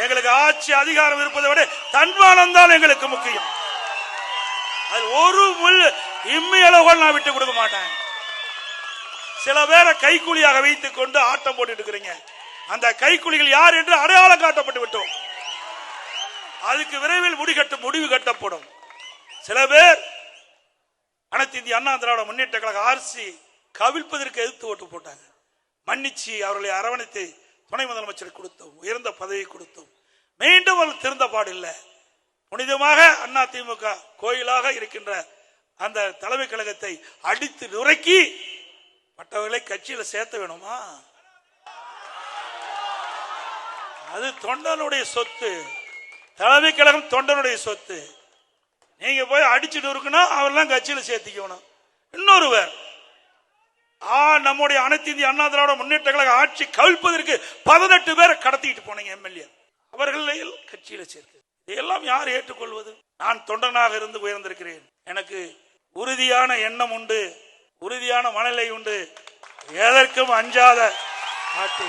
எங்களுக்கு ஆட்சி அதிகாரம் இருப்பதை விட தன்மானம் தான் எங்களுக்கு முக்கியம். அது ஒரு முள் இம்மி அளவுகள் நான் விட்டு கொடுக்க மாட்டேன். சில பேரை கைக்கூலியாக வைத்துக் கொண்டு ஆட்டம் போட்டுட்டு இருக்கிறீங்க. அந்த கைக்குலிகள் யார் என்று அடையாளம் காட்டப்பட்டு விட்டோம். அதுக்கு விரைவில் முடிகட்ட முடிவு கட்டப்படும். சில பேர் அனைத்து இந்திய அண்ணா திராவிட முன்னேற்ற கழக ஆர்சி கவிழ்ப்பதற்கு எதிர்த்து ஓட்டு போட்டாங்க. மன்னிச்சு அவர்களை அரவணைத்து துணை முதலமைச்சர் கொடுத்தோம் உயர்ந்த பதவி கொடுத்தோம். மீண்டும் அவள் திறந்த பாடில்லை. புனிதமாக அண்ணா திமுக கோயிலாக இருக்கின்ற அந்த தலைமை கழகத்தை அடித்து நுரைக்கி மற்றவர்களை கட்சியில் சேர்த்த வேணுமா? அது தொண்டனுடைய சொத்து. தலைமை கழகம் தொண்டனுடைய சொத்து. நீங்க போய் அடிச்சுட்டு இருக்கணும் அவரெல்லாம் கட்சியில் சேர்த்திக்கணும். இன்னொருவர் நம்முடைய அனைத்து இந்திய அண்ணா திராவிட முன்னேற்ற கழக ஆட்சி கவிழ்ப்பதற்கு பதினெட்டு பேரை கடத்திட்டு போனீங்க எம்எல்ஏ. அவர்கள் கட்சியில சேர்க்க. இதையெல்லாம் யார் ஏற்றுக்கொள்வது? நான் தொண்டனாக இருந்து உயர்ந்திருக்கிறேன். எனக்கு உறுதியான எண்ணம் உண்டு உறுதியான மனநிலை உண்டு. எதற்கும் அஞ்சாத நாட்டு